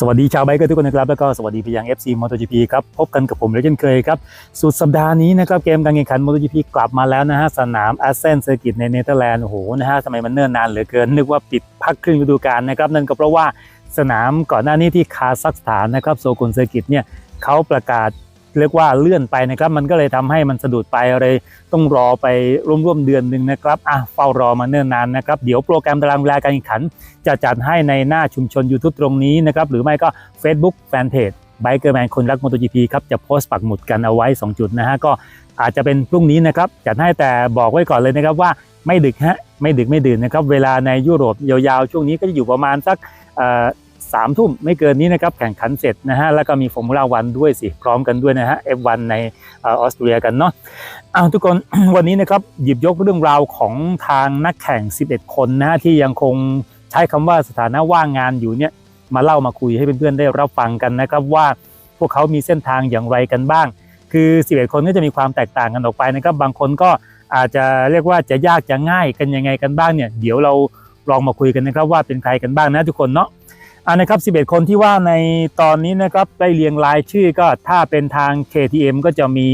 สวัสดีชาวไบเกอร์ทุกคนนะครับแล้วก็สวัสดีพี่ยัง FC MotoGP ครับพบกันกับผมเลยเช่นเคยครับ สุดสัปดาห์นี้นะครับเกมการแข่งขัน MotoGP กลับมาแล้วนะฮะสนามแอสเซนเซอร์กิตในเนเธอร์แลนด์โอ้โหนะฮะทำไมมันเนิ่นนานเหลือเกิน นึกว่าปิดพักครึ่งฤดูกาลนะครับนั่นก็เพราะว่าสนามก่อนหน้านี้ที่คาซัคสถานนะครับโซกุนเซอร์กิตเนี่ยเขาประกาศ เรียกว่าเลื่อนไปนะครับ มันก็เลยทำให้มันสะดุดไปอะไรต้องรอไปร่วมๆเดือนหนึ่งนะครับอะเฝ้ารอมาเนิ่นนานนะครับ เดี๋ยวโปรแกรมตารางเวลาการแข่งขัน จะจัดให้ในหน้าชุมชน YouTube ตรงนี้นะครับหรือไม่ก็ Facebook Fanpage ไบเกอร์แมนคนรัก MotoGP ครับ จะโพสต์ปักหมุดกันเอาไว้ 2 จุดนะฮะ ก็อาจจะเป็นพรุ่งนี้นะครับ จัดให้แต่บอกไว้ก่อนเลยนะครับว่าไม่ดึกฮะ ไม่ดึกไม่ดื่นนะครับ เวลาในยุโรปยาวๆ ช่วงนี้ก็จะอยู่ประมาณสัก สามทุ่มไม่เกินนี้นะครับแข่งขันเสร็จนะฮะแล้วก็มีฟอร์มูล่าวันด้วยสิ พร้อมกันด้วยนะฮะ F1 ในออสเตรเลียกันเนาะอ้าทุกคนวันนี้นะครับหยิบยกเรื่องราวของทางนักแข่ง 11 คนนะฮะที่ยังคงใช้คำว่าสถานะว่างงานอยู่เนี่ยมาเล่ามาคุยให้เพื่อนๆได้รับฟังกันนะครับว่าพวกเขามีเส้นทางอย่างไรกันบ้าง คือ 11 คนก็จะมีความแตกต่างกันออกไปนะครับบางคนก็อาจจะเรียกว่าจะยากจะง่ายกันยังไงกันบ้างเนี่ยเดี๋ยวเราลองมาคุยกันนะครับว่าเป็นใครกันบ้างนะทุกคนเนาะ อ่านะครับ 11 คนที่ว่าในตอนนี้นะครับได้เรียงรายชื่อก็ถ้าเป็นทาง KTM ก็จะมี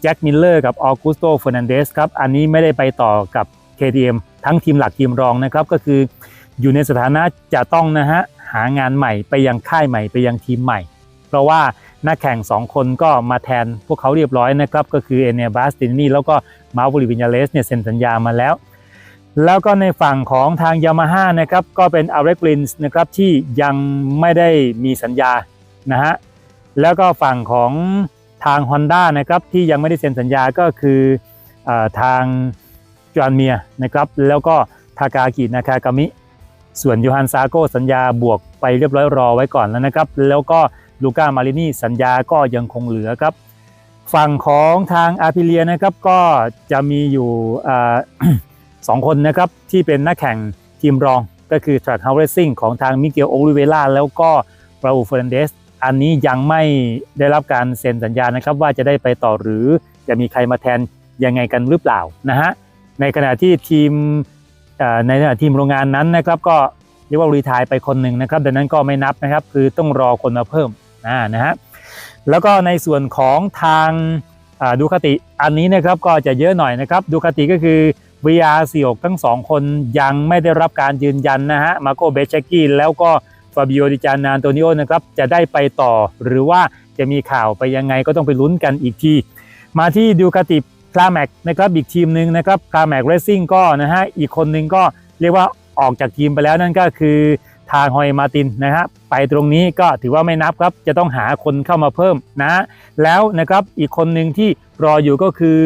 แจ็คมิลเลอร์กับออกุสโตเฟอร์นันเดสครับ อันนี้ไม่ได้ไปต่อกับ KTM ทั้งทีมหลักทีมรองนะครับ ก็คืออยู่ในสถานะจะต้องนะฮะหางานใหม่ไปยังค่ายใหม่ไปยังทีมใหม่ เพราะว่านักแข่ง 2 คนก็มาแทนพวกเขาเรียบร้อยนะครับ ก็คือเอเนียบาสตินีแล้วก็มาร์วลิวินยาเลสเนี่ยเซ็นสัญญามาแล้ว แล้วก็ในฝั่งของทางยามาฮ่านะครับก็เป็นอ l e ร r ลินส์นะครับที่ยังไม่ได้มีสัญญานะฮะแล้วก็ฝั่งของทาง Honda นะครับที่ยังไม่ได้เซ็นสัญญาก็คืออทางจอนเมียนะครับแล้วก็ทากากินาคากามิ ส่วนยูฮันซาโกสัญญาบวกไปเรียบร้อยรอไว้ก่อนแล้วนะครับ แล้วก็ลูก้ามารินีสัญญาก็ยังคงเหลือครับ ฝั่งของทางอาพิเลียนะครับก็จะมีอยู่ อ่าสองคนนะครับที่เป็นนักแข่งทีมรองก็คือ Track House Racing ของทางมิเกลโอลิเวล่าแล้วก็ราอูเฟรนเดสอันนี้ยังไม่ได้รับการเซ็นสัญญานะครับ ว่าจะได้ไปต่อหรือจะมีใครมาแทนยังไงกันหรือเปล่านะฮะในขณะที่ทีมในขณะทีมโรงงานนั้นนะครับก็เรียกว่ารีทายไปคนหนึ่งนะครับดังนั้นก็ไม่นับนะครับ คือต้องรอคนมาเพิ่มนะฮะแล้วก็ในส่วนของทางดูคาติอันนี้นะครับก็จะเยอะหน่อยนะครับดูคาติก็คือ VR 46 ทั้งสองคนยังไม่ได้รับการยืนยันนะฮะมาโกเบชกี้แล้วก็ฟาบิโอดิจานานโตนิโอนะครับจะได้ไปต่อหรือว่าจะมีข่าวไปยังไงก็ต้องไปลุ้นกันอีกที มาที่ดูคาติคลาแม็กนะครับอีกทีมหนึ่งนะครับคลาแม็กเรซซิ่งก็นะฮะอีกคนหนึ่งก็เรียกว่าออกจากทีมไปแล้วนั่นก็คือทางฮอยมาตินนะฮะไปตรงนี้ก็ถือว่าไม่นับครับ จะต้องหาคนเข้ามาเพิ่มนะ แล้วนะครับอีกคนหนึ่งที่รออยู่ก็คือ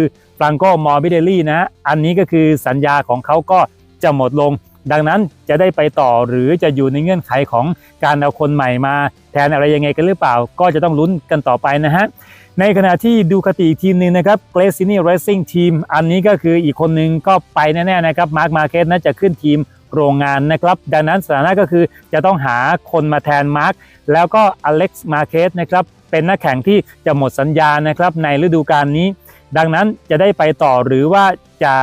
ฟรังโกมอร์บิเดลี่นะ อันนี้ก็คือสัญญาของเขาก็จะหมดลง ดังนั้นจะได้ไปต่อหรือจะอยู่ในเงื่อนไขของการเอาคนใหม่มา แทนอะไรยังไงกันหรือเปล่า ก็จะต้องลุ้นกันต่อไปนะฮะ ในขณะที่ดูคติอีทีมหนึ่งนะครับเกรซินี่เรซซิ่งทีมอันนี้ก็คืออีกคนหนึ่งก็ไปแน่ๆนะครับมาร์คมาเกตน่าจะขึ้นทีมโรงงานนะครับ ดังนั้นสถานะก็คือจะต้องหาคนมาแทนมาร์คแล้วก็อเล็กซ์มาเกตนะครับเป็นนักแข่งที่จะหมดสัญญานะครับในฤดูกาลนี้ ดังนั้นจะได้ไปต่อหรือว่าจะ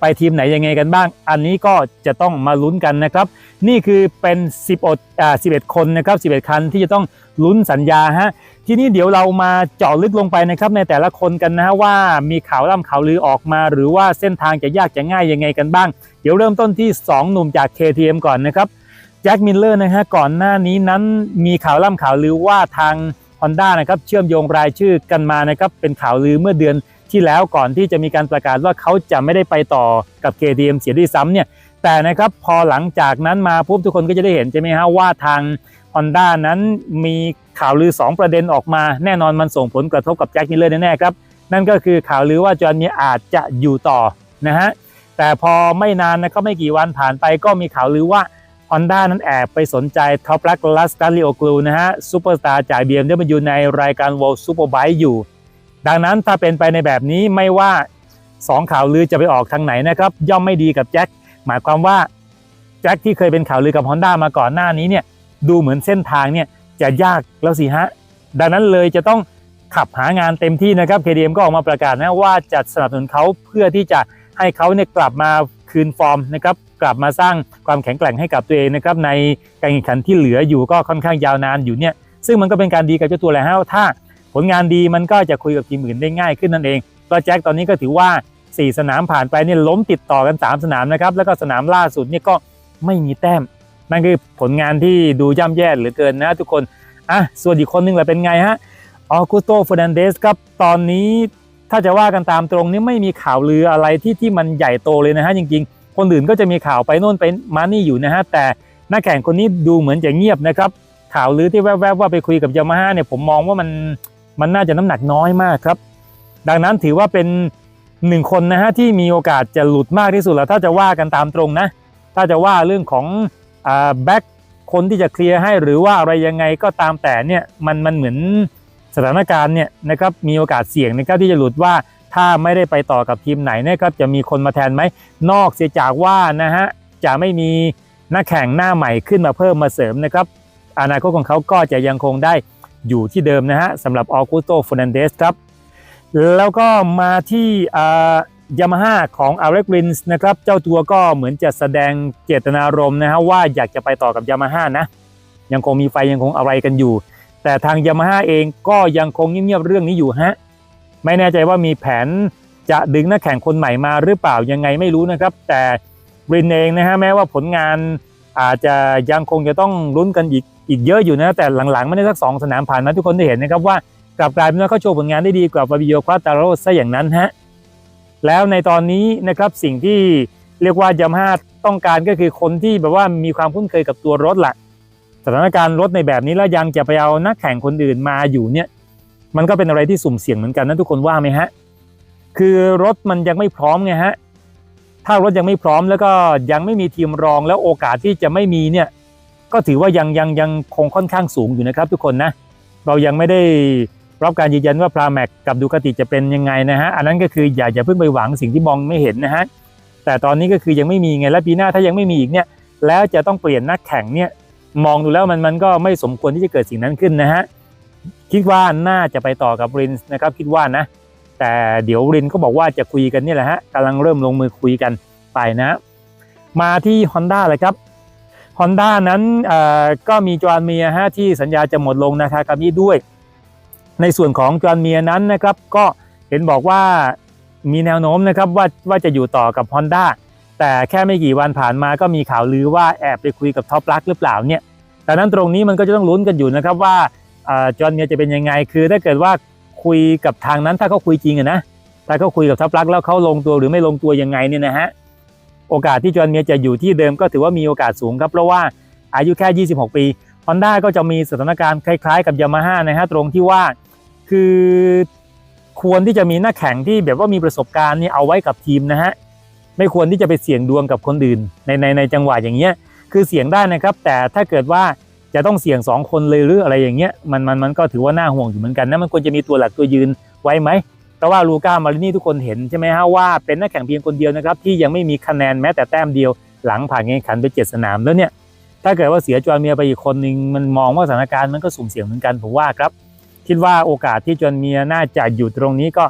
ไปทีมไหนยังไงกันบ้าง อันนี้ก็จะต้องมาลุ้นกันนะครับ นี่คือเป็น10อดอ่า11 คนนะครับ 11 คันที่จะต้องลุ้นสัญญาฮะทีนี้เดี๋ยวเรามาเจาะลึกลงไปนะครับ ในแต่ละคนกันนะฮะว่ามีข่าวล่ำข่าวลือออกมา หรือว่าเส้นทางจะยากจะง่ายยังไงกันบ้าง เดี๋ยวเริ่มต้นที่ 2 หนุ่มจาก KTM ก่อนนะครับแจ็คมิลเลอร์นะฮะก่อนหน้านี้นั้นมีข่าวล่ำข่าวลือว่าทาง Honda นะครับเชื่อมโยงรายชื่อกันมานะครับเป็นข่าวลือเมื่อเดือนที่แล้วก่อนที่จะมีการประกาศว่าเขาจะไม่ได้ไปต่อกับ KTM เสียด้วยซ้ำเนี่ยแต่นะครับพอหลังจากนั้นมาปุ๊บทุกคนก็จะได้เห็นใช่ไหมฮะว่าทาง Honda นั้นมีข่าวลือ 2 ประเด็นออกมา แน่นอนมันส่งผลกระทบกับแจ็คมิลเลอร์แน่ๆครับ นั่นก็คือข่าวลือว่าจอห์นมีอาจจะอยู่ต่อนะฮะแต่พอไม่นานนะครับไม่กี่วันผ่านไปก็มีข่าวลือว่า Honda นั้นแอบไปสนใจท็อปรักลัสตาริโอกลูนะฮะซูเปอร์สตาร์จ่ายเบียมได้มาอยู่ในรายการ World Superbike อยู่ ดังนั้นถ้าเป็นไปในแบบนี้ไม่ว่า 2 ข่าวลือจะไปออกทางไหนนะครับ ย่อมไม่ดีกับแจ็คหมายความว่าแจ็คที่เคยเป็นข่าวลือกับ Honda มาก่อนหน้านี้เนี่ยดูเหมือนเส้นทางเนี่ยจะยากแล้วสิฮะดังนั้นเลยจะต้องขับหางานเต็มที่นะครับ KDM ก็ออกมาประกาศนะว่าจะสนับสนุนเขาเพื่อที่จะ ให้เขาเนี่ยกลับมาคืนฟอร์มนะครับกลับมาสร้างความแข็งแกร่งให้กับตัวเองนะครับในการแข่งขันที่เหลืออยู่ก็ค่อนข้างยาวนานอยู่เนี่ยซึ่งมันก็เป็นการดีกับเจ้าตัวแหละฮะถ้าผลงานดีมันก็จะคุยกับทีมอื่นได้ง่ายขึ้นนั่นเองก็แจ็คตอนนี้ก็ถือว่า 4 สนามผ่านไปเนี่ยล้มติดต่อกัน 3 สนามนะครับแล้วก็สนามล่าสุดเนี่ยก็ไม่มีแต้ม นั่นคือผลงานที่ดูย่ำแย่เหลือเกินนะทุกคนอะส่วนอีกคนนึงแหละเป็นไงฮะออกุสโตเฟอร์นันเดสครับตอนนี้ ถ้าจะว่ากันตามตรงนี่ไม่มีข่าวลืออะไรที่ที่มันใหญ่โตเลยนะฮะจริงๆ คนอื่นก็จะมีข่าวไปโน่นไปมานี่อยู่นะฮะแต่นักแข่งคนนี้ดูเหมือนจะเงียบนะครับข่าวลือที่แวบๆว่าไปคุยกับยามาฮ่าเนี่ยผมมองว่ามันมันน่าจะน้ำหนักน้อยมากครับ ดังนั้นถือว่าเป็นหนึ่งคนนะฮะที่มีโอกาสจะหลุดมากที่สุดแล้วถ้าจะว่ากันตามตรงนะ ถ้าจะว่าเรื่องของอ่าแบ็คคนที่จะเคลียร์ให้หรือว่าอะไรยังไงก็ตามแต่เนี่ยมันมันเหมือน สถานการณ์เนี่ยนะครับมีโอกาสเสี่ยงนะครับที่จะหลุดว่าถ้าไม่ได้ไปต่อกับทีมไหนนะครับจะมีคนมาแทนไหมนอกเสียจากว่านะฮะจะไม่มีนักแข่งหน้าใหม่ขึ้นมาเพิ่มมาเสริมนะครับอนาคตของเขาก็จะยังคงได้อยู่ที่เดิมนะฮะสำหรับออกุโตฟ e นันเดสครับ แล้วก็มาที่ยามาฮ่าของอ l e เ r รินส์นะครับเจ้าตัวก็เหมือนจะแสดงเจตนารมณ์นะฮะว่าอยากจะไปต่อกับยามาฮ่านะยังคงมีไฟยังคงอะไรกันอยู่ แต่ทางยามาฮ่าเองก็ยังคงเงียบๆเรื่องนี้อยู่ฮะไม่แน่ใจว่ามีแผนจะดึงนักแข่งคนใหม่มาหรือเปล่ายังไงไม่รู้นะครับ แต่รินเองนะฮะแม้ว่าผลงานอาจจะยังคงจะต้องลุ้นกันอีกอีกเยอะอยู่นะแต่หลังๆไม่ได้สักสองสนามผ่านมาทุกคนได้เห็นนะครับว่ากลับกลายเป็นว่าเขาโชว์ผลงานได้ดีกว่าฟาบิโอควาตาโรซะอย่างนั้นฮะแล้วในตอนนี้นะครับสิ่งที่เรียกว่ายามาฮ่าต้องการก็คือคนที่แบบว่ามีความคุ้นเคยกับตัวรถละ สถานการณ์รถในแบบนี้แล้วยังจะไปเอานักแข่งคนอื่นมาอยู่เนี่ย มันก็เป็นอะไรที่สุ่มเสี่ยงเหมือนกันนะทุกคนว่าไหมฮะ คือรถมันยังไม่พร้อมไงฮะ ถ้ารถยังไม่พร้อมแล้วก็ยังไม่มีทีมรองแล้วโอกาสที่จะไม่มีเนี่ยก็ถือว่ายังยังยังคงค่อนข้างสูงอยู่นะครับทุกคนนะ เรายังไม่ได้รับการยืนยันว่าพราแม็กกับดูคาติจะเป็นยังไงนะฮะ อันนั้นก็คืออย่าอย่าเพิ่งไปหวังสิ่งที่มองไม่เห็นนะฮะ แต่ตอนนี้ก็คือยังไม่มีไงและปีหน้าถ้ายังไม่มีอีกเนี่ย แล้วจะต้องเปลี่ยนนักแข่งเนี่ย มองดูแล้วมันมันก็ไม่สมควรที่จะเกิดสิ่งนั้นขึ้นนะฮะคิดว่าน่าจะไปต่อกับรินส์นะครับคิดว่านะ แต่เดี๋ยวรินก็บอกว่าจะคุยกันนี่แหละฮะกำลังเริ่มลงมือคุยกันไปนะ มาที่ Honda เลยครับ Honda นั้นก็มีจอห์นเมียฮะที่สัญญาจะหมดลงนะครับนี้ด้วย ในส่วนของจอห์นเมียนั้นนะครับก็เห็นบอกว่ามีแนวโน้มนะครับว่าว่าจะอยู่ต่อกับ Honda แต่แค่ไม่กี่วันผ่านมาก็มีข่าวลือว่าแอบไปคุยกับท็อปลักหรือเปล่าเนี่ยแต่นั้นตรงนี้มันก็จะต้องลุ้นกันอยู่นะครับว่าจอห์นเมียจะเป็นยังไงคือถ้าเกิดว่าคุยกับทางนั้นถ้าเขาคุยจริงอะนะถ้าเขาคุยกับท็อปลักแล้วเขาลงตัวหรือไม่ลงตัวยังไงเนี่ยนะฮะโอกาสที่จอห์นเมียจะอยู่ที่เดิมก็ถือว่ามีโอกาสสูงครับเพราะว่าอายุแค่ 26 ปี Honda ก็จะมีสถานการณ์คล้ายๆ กับยามาฮ่านะฮะตรงที่ว่าคือควรที่จะมีนักแข่งที่แบบว่ามีประสบการณ์นี่เอาไว้กับทีมนะฮะ ไม่ควรที่จะไปเสี่ยงดวงกับคนอื่นในในในจังหวะอย่างเงี้ยคือเสี่ยงได้นะครับ แต่ถ้าเกิดว่าจะต้องเสี่ยง 2 คนเลยหรืออะไรอย่างเงี้ยมันมันมันก็ถือว่าน่าห่วงอยู่เหมือนกันนะมันควรจะมีตัวหลักตัวยืนไว้ไหมเพราะว่าลูก้ามารินี่ทุกคนเห็นใช่ไหมฮะว่าเป็นนักแข่งเพียงคนเดียวนะครับที่ยังไม่มีคะแนนแม้แต่แต้มเดียวหลังผ่านการแข่งขันไปเจ็ดสนามแล้วเนี่ยถ้าเกิดว่าเสียจวนเมียไปอีกคนนึงมันมองว่าสถานการณ์มันก็สุ่มเสี่ยงเหมือนกันผมว่าครับ คิดว่าโอกาสที่จวนเมียน่าจะอยู่ตรงนี้ก็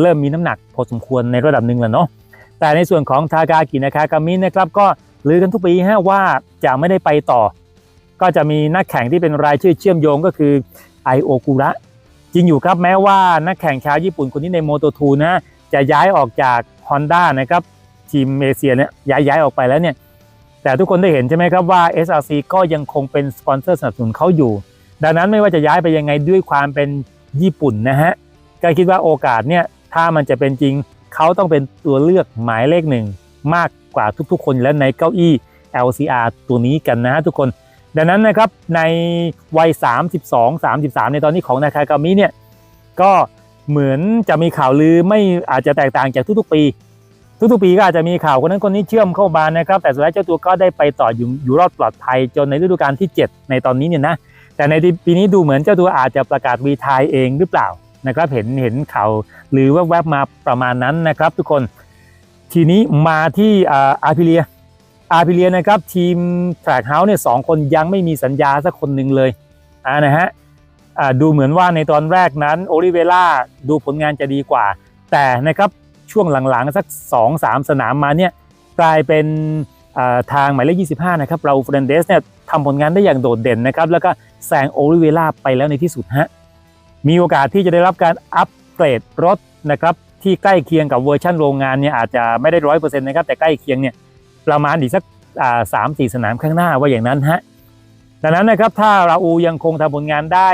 เริ่มมีน้ำหนักพอสมควรในระดับหนึ่งแล้วเนาะ แต่ในส่วนของทากากินะคะกามินนะครับก็ลือกันทุกปีฮะว่าจะไม่ได้ไปต่อ ก็จะมีนักแข่งที่เป็นรายชื่อเชื่อมโยงก็คือไอโอกุระจริงอยู่ครับแม้ว่านักแข่งชาวญี่ปุ่นคนนี้ในโมโตทูนะจะย้ายออกจาก Honda นะครับทีมเอเชียเนี่ยย้ายย้ายออกไปแล้วเนี่ยแต่ทุกคนได้เห็นใช่ไหมครับว่า SRC ก็ยังคงเป็นสปอนเซอร์สนับสนุนเขาอยู่ ดังนั้นไม่ว่าจะย้ายไปยังไงด้วยความเป็นญี่ปุ่นนะฮะก็คิดว่าโอกาสเนี่ยถ้ามันจะเป็นจริง เขาต้องเป็นตัวเลือกหมายเลขหนึ่งมากกว่าทุกๆ คนและในเก้าอี้ LCR ตัวนี้กันนะฮะทุกคน ดังนั้นนะครับในวัย 32 33 ในตอนนี้ของนาคากามิเนี่ยก็เหมือนจะมีข่าวลือไม่อาจจะแตกต่างจากทุกๆ ปี ทุกๆ ปีก็อาจจะมีข่าวคนนั้นคนนี้เชื่อมเข้ามานะครับ แต่สุดท้ายเจ้าตัวก็ได้ไปต่ออยู่อยู่รอดปลอดภัยจนในฤดูกาลที่ 7 ในตอนนี้เนี่ยนะแต่ในปีนี้ดูเหมือนเจ้าตัวอาจจะประกาศวีทายเองหรือเปล่านะครับเห็นเห็นข่าว หรือแวบๆมาประมาณนั้นนะครับ ทุกคนทีนี้มาที่อาร์พิเลียอาร์พิเลียนะครับทีมแทร็กเฮาส์เนี่ยสองคนยังไม่มีสัญญาสักคนหนึ่งเลยอ่านะฮะดูเหมือนว่าในตอนแรกนั้นโอลิเวล่าดูผลงานจะดีกว่า แต่นะครับช่วงหลังๆ สัก 2-3 สนามมาเนี่ยกลายเป็นทางหมายเลข 25 นะครับ เราเฟรนเดสเนี่ยทำผลงานได้อย่างโดดเด่นนะครับ แล้วก็แซงโอลิเวล่าไปแล้วในที่สุดฮะ มีโอกาสที่จะได้รับการอัป เกรดรถนะครับที่ใกล้เคียงกับเวอร์ชันโรงงานเนี่ยอาจจะไม่ได้ร้อยเปอร์เซ็นต์นะครับแต่ใกล้เคียงเนี่ยประมาณอีกสักสามสี่สนามข้างหน้าว่าอย่างนั้นฮะดังนั้นนะครับถ้าราอูยังคงทำผลงานได้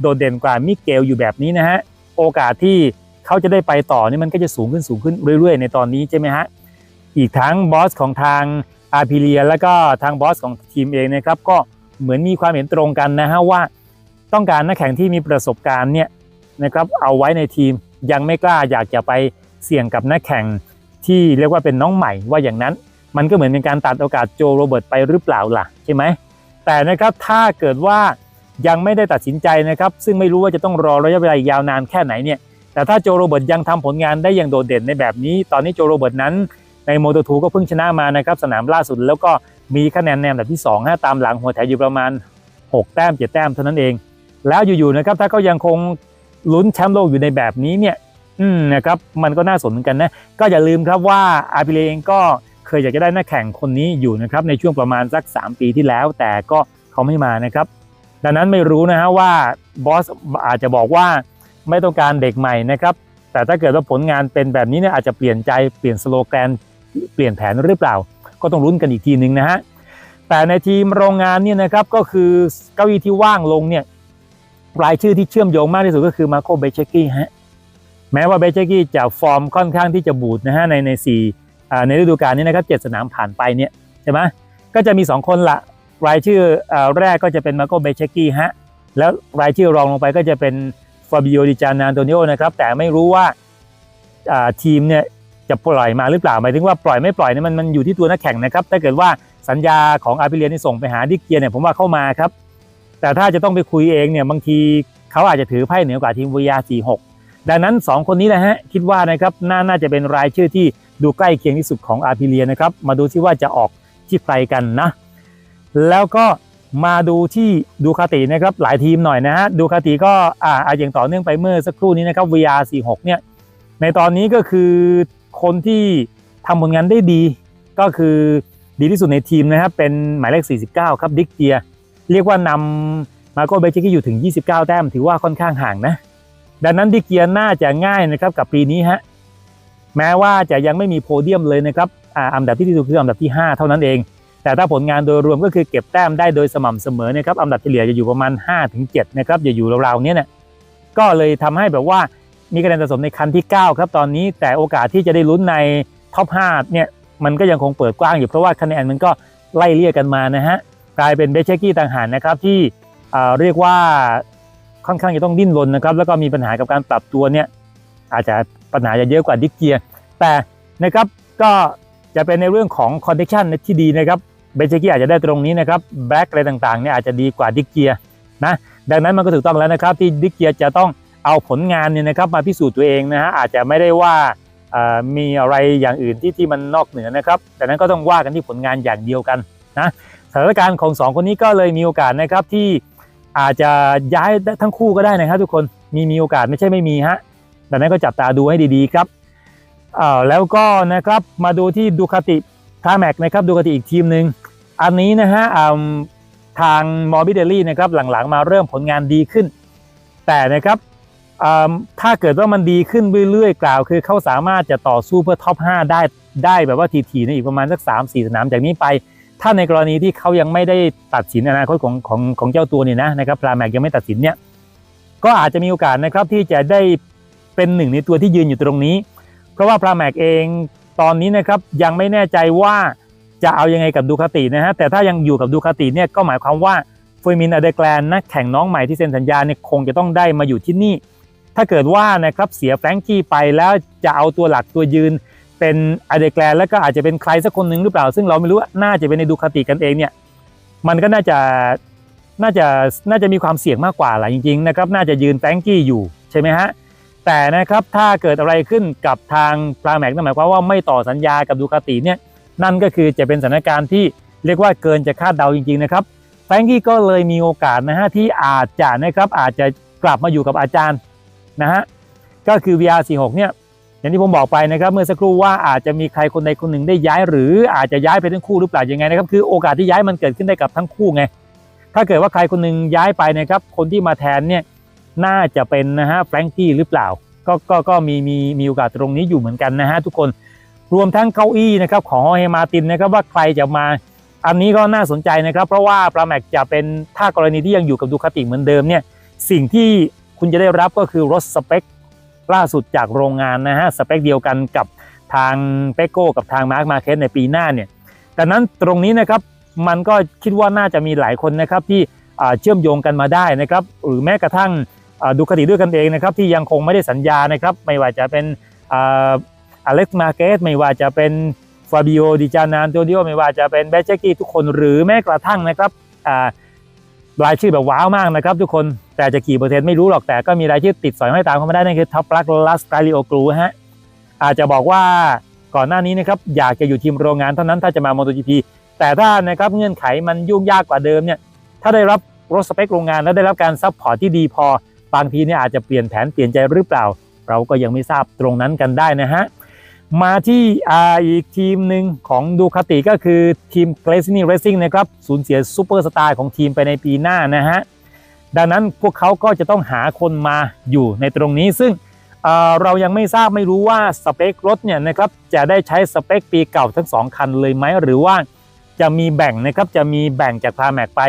โดดเด่นกว่ามิเกลอยู่แบบนี้นะฮะโอกาสที่เขาจะได้ไปต่อนี่มันก็จะสูงขึ้นสูงขึ้นเรื่อยๆ ในตอนนี้ใช่ไหมฮะอีกทั้งบอสของทางอาร์พิเลียแล้วก็ทางบอสของทีมเองนะครับก็เหมือนมีความเห็นตรงกันนะฮะว่า ต้องการนักแข่งที่มีประสบการณ์เนี่ย นะครับเอาไว้ในทีมยังไม่กล้าอยากจะไปเสี่ยงกับนักแข่งที่เรียกว่าเป็นน้องใหม่ว่าอย่างนั้น มันก็เหมือนเป็นการตัดโอกาสโจโรเบิร์ตไปหรือเปล่าล่ะใช่ไหมแต่นะครับถ้าเกิดว่ายังไม่ได้ตัดสินใจนะครับ ซึ่งไม่รู้ว่าจะต้องรอระยะเวลายาวนานแค่ไหนเนี่ยแต่ถ้าโจโรเบิร์ตยังทำผลงานได้อย่างโดดเด่นในแบบนี้ ตอนนี้โจโรเบิร์ตนั้นในโมโตทูก็เพิ่งชนะมานะครับสนามล่าสุด แล้วก็มีคะแนนแนมแบบที่2ฮะตามหลังหัวแถวอยู่ประมาณ 6 แต้ม7แต้มเท่านั้นเอง แล้วอยู่ๆนะครับถ้าเขายังคง ลุ้นแชมป์โลกอยู่ในแบบนี้เนี่ยอืมนะครับมันก็น่าสนเหมือนกันนะ ก็อย่าลืมครับว่าอาร์พิเลเองก็เคยอยากจะได้นักแข่งคนนี้อยู่นะครับในช่วงประมาณสัก 3 ปีที่แล้ว แต่ก็เขาไม่มานะครับ ดังนั้นไม่รู้นะฮะว่าบอสอาจจะบอกว่าไม่ต้องการเด็กใหม่นะครับ แต่ถ้าเกิดว่าผลงานเป็นแบบนี้เนี่ยอาจจะเปลี่ยนใจเปลี่ยนสโลแกนเปลี่ยนแผนหรือเปล่า ก็ต้องลุ้นกันอีกทีหนึ่งนะฮะแต่ในทีมโรงงานเนี่ยนะครับก็คือเก้าอี้ที่ว่างลงเนี่ย รายชื่อที่เชื่อมโยงมากที่สุดก็คือมาโคเบเชกี้ฮะแม้ว่าเบเชกี้จะฟอร์มค่อนข้างที่จะบูดนะฮะในในสี่ในฤดูกาลนี้นะครับเจ็ดสนามผ่านไปเนี่ยใช่ไหมก็จะมี 2 คนละรายชื่ออ่าแรกก็จะเป็นมาโคเบเชกี้ฮะแล้วรายชื่อรองลงไปก็จะเป็นฟาบิโอดิจานานโตนิโอนะครับแต่ไม่รู้ว่าอ่าทีมเนี่ยจะปล่อยมาหรือเปล่าหมายถึงว่าปล่อยไม่ปล่อยเนี่ยมันมันอยู่ที่ตัวนักแข่งนะครับถ้าเกิดว่าสัญญาของอาร์พิเลียนี่ส่งไปหาดิเกียเนี่ยผมว่าเข้ามาครับ แต่ถ้าจะต้องไปคุยเองเนี่ยบางทีเขาอาจจะถือไพ่เหนือกว่าทีมวิยา46 ดังนั้น 2 คนนี้แหละฮะคิดว่านะครับนาน่าจะเป็นรายชื่อที่ดูใกล้เคียงที่สุดของอาร์พิเลียนะครับมาดูที่ว่าจะออกที่ใครกันนะ แล้วก็มาดูที่ดูคาตินะครับหลายทีมหน่อยนะฮะดูคาติก็อ่าอย่างต่อเนื่องไปเมื่อสักครู่นี้นะครับ VR46 เนี่ยในตอนนี้ก็คือคนที่ทำผลงานได้ดี ก็คือดีที่สุดในทีมนะครับเป็นหมายเลข 49 ครับดิกเกีย เรียกว่านำมาโกเบจิกิอยู่ถึง 29 แต้มถือว่าค่อนข้างห่างนะ ดังนั้นดิเกียน่าจะง่ายนะครับกับปีนี้ฮะแม้ว่าจะยังไม่มีโพเดียมเลยนะครับอันดับที่ดีสุดคืออันดับที่ 5 เท่านั้นเอง แต่ถ้าผลงานโดยรวมก็คือเก็บแต้มได้โดยสม่ำเสมอนะครับอันดับเฉลี่ยจะอยู่ประมาณ 5-7นะครับจะอยู่ราวๆเนี้ยเนี่ยก็เลยทำให้แบบว่ามีคะแนนสะสมในคันที่ 9 ครับตอนนี้แต่โอกาสที่จะได้ลุ้นในท็อป5เนี่ยมันก็ยังคงเปิดกว้างอยู่เพราะว่าคะแนนมันก็ไล่เลี่ยกันมานะฮะ กลายเป็นเบเชกี้ต่างหากนะครับที่เรียกว่าค่อนข้างจะต้องดิ้นรนนะครับ แล้วก็มีปัญหากับการปรับตัวเนี่ยอาจจะปัญหาจะเยอะกว่าดิกเกียแต่นะครับก็จะเป็นในเรื่องของคอนเนคชันที่ดีนะครับเบเชกี้อาจจะได้ตรงนี้นะครับแบ็กอะไรต่างๆเนี่ยอาจจะดีกว่าดิกเกียนะดังนั้นมันก็ถูกต้องแล้วนะครับ ที่ดิกเกียจะต้องเอาผลงานเนี่ยนะครับมาพิสูจน์ตัวเองนะฮะอาจจะไม่ได้ว่ามีอะไรอย่างอื่นที่ที่มันนอกเหนือนะครับ แต่นั้นก็ต้องว่ากันที่ผลงานอย่างเดียวกันนะ ถานการณ์ของสองคนนี้ก็เลยมีโอกาสนะครับที่อาจจะย้ายได้ทั้งคู่ก็ได้นะครับ ทุกคนมีมีโอกาสไม่ใช่ไม่มีฮะดังนั้นก็จับตาดูให้ดีๆครับอ่าแล้วก็นะครับมาดูที่ดูคาติทาแม็กนะครับดูคาติอีกทีมหนึ่งอันนี้นะฮะทางมอร์บิเดลี่นะครับหลังๆ มาเริ่มผลงานดีขึ้น แต่นะครับถ้าเกิดว่ามันดีขึ้นเรื่อยๆ กล่าว คือเขาสามารถจะต่อสู้เพื่อท็อป5ได้ได้แบบว่าทีๆในอีกประมาณสัก3 4สนามจากนี้ไป ถ้าในกรณีที่เขายังไม่ได้ตัดสินอนาคตของของของเจ้าตัวเนี่ยนะนะครับพลาแม็กยังไม่ตัดสินเนี่ยก็อาจจะมีโอกาสนะครับที่จะได้เป็นหนึ่งในตัวที่ยืนอยู่ตรงนี้ เพราะว่าพลาแม็กเองตอนนี้นะครับยังไม่แน่ใจว่าจะเอายังไงกับดูคาตินะฮะแต่ถ้ายังอยู่กับดูคาติเนี่ยก็หมายความว่าฟอร์มินอเดแกลนนักแข่งน้องใหม่ที่เซ็นสัญญาเนี่ยคงจะต้องได้มาอยู่ที่นี่ ถ้าเกิดว่านะครับเสียแฟรงกี้ไปแล้วจะเอาตัวหลักตัวยืน เป็นอเดแกลนแล้วก็อาจจะเป็นใครสักคนหนึ่งหรือเปล่า ซึ่งเราไม่รู้ว่าน่าจะเป็นในดูคาติกันเองเนี่ยมันก็น่าจะน่าจะน่าจะมีความเสี่ยงมากกว่าแหละจริงๆนะครับน่าจะยืนแฟรงกี้อยู่ใช่ไหมฮะแต่นะครับถ้าเกิดอะไรขึ้นกับทางปลาแม็กนั่นหมายความว่าไม่ต่อสัญญากับดูคาติเนี่ยนั่นก็คือจะเป็นสถานการณ์ที่เรียกว่าเกินจะคาดเดาจริงๆนะครับแฟรงกี้ก็เลยมีโอกาสนะฮะที่อาจจะนะครับอาจจะกลับมาอยู่กับอาจารย์นะฮะก็คือ VR46 เนี่ย อย่างที่ผมบอกไปนะครับเมื่อสักครู่ว่าอาจจะมีใครคนใดคนหนึ่งได้ย้าย หรืออาจจะย้ายไปทั้งคู่หรือเปล่ายังไงนะครับคือโอกาสที่ย้ายมันเกิดขึ้นได้กับทั้งคู่ไงถ้าเกิดว่าใครคนหนึ่งย้ายไปนะครับคนที่มาแทนเนี่ยน่าจะเป็นนะฮะแฟรงกี้หรือเปล่าก็ก็ก็มีมีมีโอกาสตรงนี้อยู่เหมือนกันนะฮะทุกคนรวมทั้งเก้าอี้นะครับของเฮมาตินนะครับว่าใครจะมาอันนี้ก็น่าสนใจนะครับ เพราะว่าปราแม็กจะเป็นถ้ากรณีที่ยังอยู่กับดูคาติเหมือนเดิมเนี่ยสิ่งที่คุณจะได้รับก็คือรถสเปค ล่าสุดจากโรงงานนะฮะสเปคเดียวกันกับทางเปโก้กับทางมาร์คมาเคสในปีหน้าเนี่ยดังนั้นตรงนี้นะครับมันก็คิดว่าน่าจะมีหลายคนนะครับที่เชื่อมโยงกันมาได้นะครับหรือแม้กระทั่งดูคติด้วยกันเองนะครับที่ยังคงไม่ได้สัญญานะครับไม่ว่าจะเป็นอเล็กซ์มาเกสไม่ว่าจะเป็นฟาบิโอดิจานานโตดิโอไม่ว่าจะเป็นแบเจกี้ทุกคนหรือแม้กระทั่งนะครับรายชื่อแบบว้าวมากนะครับทุกคน แต่จะกี่เปอร์เซ็นต์ไม่รู้หรอกแต่ก็มีรายชื่อติดสอยห้อยตามเข้ามาได้นั่นคือท็อปรักลัสไตลิโอกรูฮะอาจจะบอกว่าก่อนหน้านี้นะครับอยากจะอยู่ทีมโรงงานเท่านั้นถ้าจะมา MotoGP แต่ถ้านะครับเงื่อนไขมันยุ่งยากกว่าเดิมเนี่ยถ้าได้รับรถสเปคโรงงานและได้รับการซัพพอร์ตที่ดีพอ บางทีเนี่ยอาจจะเปลี่ยนแผนเปลี่ยนใจหรือเปล่า เราก็ยังไม่ทราบตรงนั้นกันได้นะฮะมาที่อีกทีมหนึ่งของดูคาติก็คือทีม g l a z i n i Racing นะครับสูญเสียซูเปอร์สตาร์ของทีมไปในปีหน้านะฮะ ดังนั้นพวกเขาก็จะต้องหาคนมาอยู่ในตรงนี้ ซึ่งเเรายังไม่ทราบไม่รู้ว่าสเปครถเนี่ยนะครับจะได้ใช้สเปคปีเก่าทั้ง 2 คันเลยไหมหรือว่าจะมีแบ่งนะครับจะมีแบ่งจากพาแม็กไป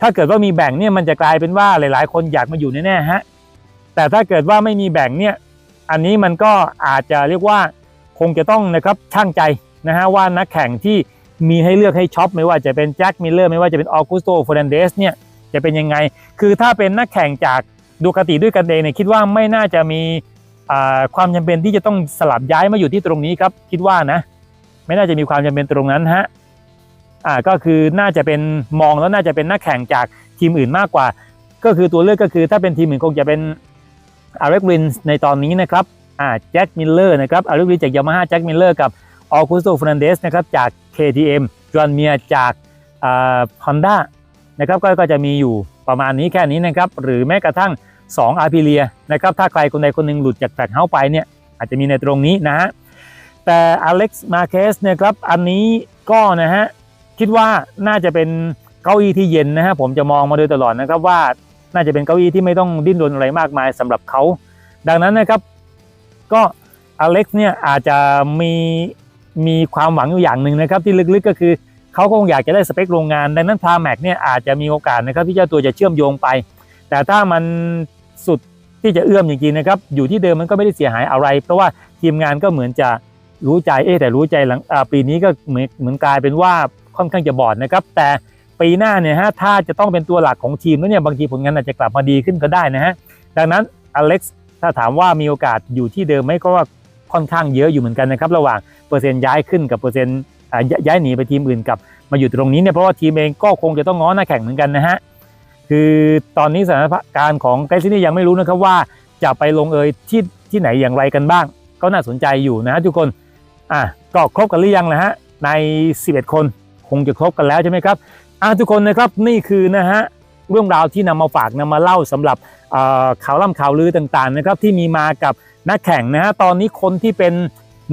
ถ้าเกิดว่ามีแบ่งเนี่ยมันจะกลายเป็นว่าหลาย ๆ คนอยากมาอยู่แน่ๆฮะแต่ถ้าเกิดว่าไม่มีแบ่งเนี่ยอันนี้มันก็อาจจะเรียกว่าคงจะต้องนะครับช่างใจนะฮะว่านักแข่งที่มีให้เลือกให้ช็อปไม่ว่าจะเป็นแจ็คมิลเลอร์ไม่ว่าจะเป็นออกุสโตฟอร์นันเดสเนี่ย จะเป็นยังไง คือถ้าเป็นนักแข่งจากดูคาติด้วยกันเองเนี่ยคิดว่าไม่น่าจะมีความจำเป็นที่จะต้องสลับย้ายมาอยู่ที่ตรงนี้ครับคิดว่านะ ไม่น่าจะมีความจำเป็นตรงนั้นฮะอ่าก็คือน่าจะเป็นมองแล้วน่าจะเป็นนักแข่งจากทีมอื่นมากกว่า ก็คือตัวเลือกก็คือถ้าเป็นทีมอื่นคงจะเป็นอาร์เรกวินในตอนนี้นะครับอ่าแจ็คมิลเลอร์นะครับอารุลีจากยามาฮ่าแจ็คมิลเลอร์กับออกุสโตฟ r นันเดสนะครับจาก KTM จอห์นเมียจากฮอนด้า นะครับก็ก็จะมีอยู่ประมาณนี้แค่นี้นะครับหรือแม้กระทั่ง 2 อาร์พิเลียนะครับถ้าใครคนใดคนหนึ่งหลุดจากแฟลกเฮาไปเนี่ยอาจจะมีในตรงนี้นะฮะแต่อเล็กซ์มาเคสเนี่ยครับอันนี้ก็นะฮะคิดว่าน่าจะเป็นเก้าอี้ที่เย็นนะฮะผมจะมองมาโดยตลอดนะครับว่าน่าจะเป็นเก้าอี้ที่ไม่ต้องดิ้นรนอะไรมากมายสำหรับเขา ดังนั้นนะครับก็อเล็กซ์เนี่ยอาจจะมีมีความหวังอยู่อย่างหนึ่งนะครับที่ลึกๆก็คือ เขาคงอยากจะได้สเปคโรงงาน ดังนั้นพาแม็กเนี่ยอาจจะมีโอกาสนะครับที่เจ้าตัวจะเชื่อมโยงไป แต่ถ้ามันสุดที่จะเอื้อมจริงๆนะครับอยู่ที่เดิมมันก็ไม่ได้เสียหายอะไร เพราะว่าทีมงานก็เหมือนจะรู้ใจเอ๊แต่รู้ใจหลังปีนี้ก็เหมือนเหมือนกลายเป็นว่าค่อนข้างจะบอดนะครับ แต่ปีหน้าเนี่ยฮะถ้าจะต้องเป็นตัวหลักของทีมแล้วเนี่ยบางทีผลงานอาจจะกลับมาดีขึ้นก็ได้นะฮะดังนั้นอเล็กซ์ถ้าถามว่ามีโอกาสอยู่ที่เดิมไหมก็ว่าค่อนข้างเยอะอยู่เหมือนกันนะครับ ระหว่างเปอร์เซ็นต์ย้ายขึ้นกับเปอร์เซ็นต์ ย้ย้ายหนีไปทีมอื่นกับมาอยู่ตรงนี้เนี่ยเพราะว่าทีมเองก็คงจะต้องง้อหน้าแข่งเหมือนกันนะฮะคือตอนนี้สถานการณ์ของไกซินี่ยังไม่รู้นะครับว่าจะไปลงเอยที่ที่ไหนอย่างไรกันบ้าง ก็น่าสนใจอยู่นะฮะทุกคนอะก็ครบกันหรือยังนะฮะใน 11 คนคงจะครบกันแล้วใช่ไหมครับอะทุกคนนะครับนี่คือนะฮะเรื่องราวที่นำมาฝากนำมาเล่าสำหรับอ่อข่าวล่ำข่าวลือต่างๆนะครับที่มีมากับนักแข่งนะฮะตอนนี้คนที่เป็น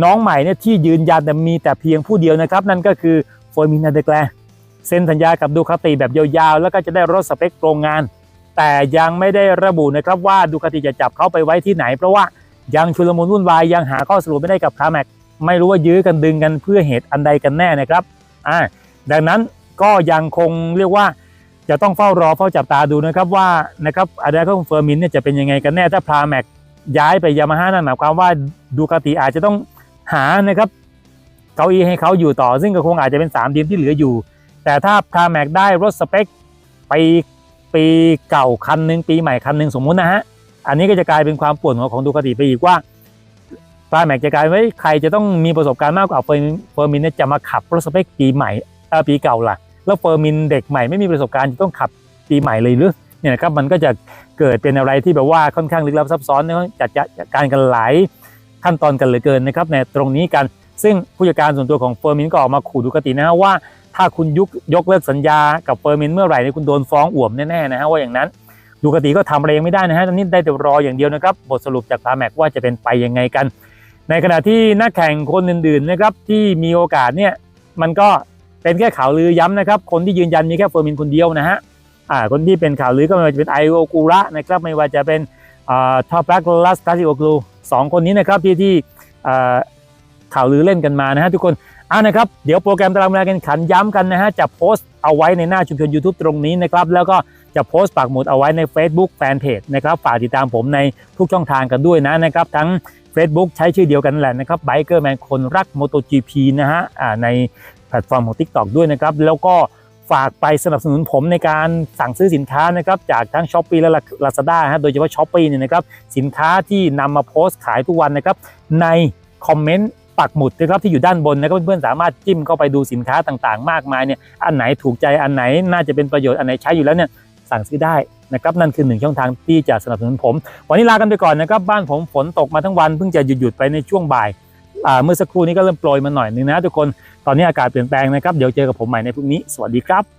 น้องใหม่เนี่ยที่ยืนยันแต่มีแต่เพียงผู้เดียวนะครับ นั่นก็คือโฟร์มินาเดแกลเซ็นสัญญากับดูคาติแบบยาวๆ แล้วก็จะได้รถสเปคโรงงาน แต่ยังไม่ได้ระบุนะครับว่าดูคาติจะจับเขาไปไว้ที่ไหน เพราะว่ายังชุลมุนวุ่นวายยังหาข้อสรุปไม่ได้กับคาแม็กไม่รู้ว่ายื้อกันดึงกันเพื่อเหตุอันใดกันแน่นะครับอ่าดังนั้นก็ยังคงเรียกว่าจะต้องเฝ้ารอเฝ้าจับตาดูนะครับว่านะครับอาดาของเฟอร์มินเนี่ยจะเป็นยังไงกันแน่ถ้าพาแม็กย้ายไปยามาฮ่านั่นหมายความว่าดูคาติอาจจะต้อง หานะครับเก้าอี้ให้เขาอยู่ต่อ ซึ่งก็คงอาจจะเป็น 3 ทีมที่เหลืออยู่ แต่ถ้าพาแม็กได้รถสเปคไปปีเก่าคันหนึ่งปีใหม่คันหนึ่งสมมุตินะฮะ อันนี้ก็จะกลายเป็นความปวดหัวของดูคาติไปอีกว่าพาแม็กจะกลายเป็นว่าใครจะต้องมีประสบการณ์มากกว่าเฟอร์มินเฟอร์มินเนี่ยจะมาขับรถสเปคปีใหม่ปีเก่าล่ะ แล้วเฟอร์มินเด็กใหม่ไม่มีประสบการณ์จะต้องขับปีใหม่เลยหรือเนี่ยนะครับมันก็จะเกิดเป็นอะไรที่แบบว่าค่อนข้างลึกลับซับซ้อนเนอะจัดจัดการกันหลาย ขั้นตอนกันเหลือเกินนะครับในตรงนี้กัน ซึ่งผู้จัดการส่วนตัวของเฟอร์มินก็ออกมาขู่ดูกตินะฮะว่า ถ้าคุณยุกยกเลิกสัญญากับเฟอร์มินเมื่อไหร่เนี่ยคุณโดนฟ้องอ่วมแน่ๆนะฮะว่าอย่างนั้นดูกติก็ทำอะไรยังไม่ได้นะฮะตอนนี้ได้แต่รออย่างเดียวนะครับบทสรุปจากพาแม็กว่าจะเป็นไปยังไงกัน ในขณะที่นักแข่งคนอื่นๆนะครับที่มีโอกาสเนี่ยมันก็เป็นแค่ข่าวลือย้ำนะครับคนที่ยืนยันมีแค่เฟอร์มินคนเดียวนะฮะอ่าคนที่เป็นข่าวลือก็ไม่ว่าจะเป็นไอโอกูระนะครับไม่ว่าจะเป็นอ่าทอปรักลัสตาซิโอก ลูสองคนนี้นะครับที่ที่ข่าวลือเล่นกันมานะฮะทุกคนอ่านะครับเดี๋ยวโปรแกรมตารางเวลาการขันย้ำกันนะฮะจะโพสต์เอาไว้ในหน้าชุมชน YouTube ตรงนี้นะครับแล้วก็จะโพสต์ปักหมุดเอาไว้ใน Facebook Fanpage นะครับฝากติดตามผมในทุกช่องทางกันด้วยนะนะครับทั้ง Facebook ใช้ชื่อเดียวกันแหละนะครับไบเกอร์แมนคนรัก MotoGP นะฮะในแพลตฟอร์มของ TikTok ด้วยนะครับแล้วก็ ฝากไปสนับสนุนผมในการสั่งซื้อสินค้านะครับจากทั้ง s h อ p e e และ Lazada ฮะโดยเฉพาะ s h อ p e e เนี่ยนะครับสินค้าที่นำมาโพสต์ขายทุกวันนะครับในคอมเมนต์ปักหมุดนะครับที่อยู่ด้านบนนะครับเพื่อนๆสามารถจิ้มเข้าไปดูสินค้าต่างๆ มากมายเนี่ยอันไหนถูกใจอันไหนน่าจะเป็นประโยชน์อันไหนใช้อยู่แล้วเนี่ยสั่งซื้อได้นะครับนั่นคือหนึ่งช่องทางที่จะสนับสนุนผม วันนี้ลากันไปก่อนนะครับบ้านผมฝนตกมาทั้งวันเพิ่งจะหยุดหยุดๆไปในช่วงบ่ายเมื่อสักครู่นี้ก็เริ่มโปรยมาหน่อยนึงนะทุกคน ตอนนี้อากาศเปลี่ยนแปลงนะครับ เดี๋ยวเจอกับผมใหม่ในพรุ่งนี้ สวัสดีครับ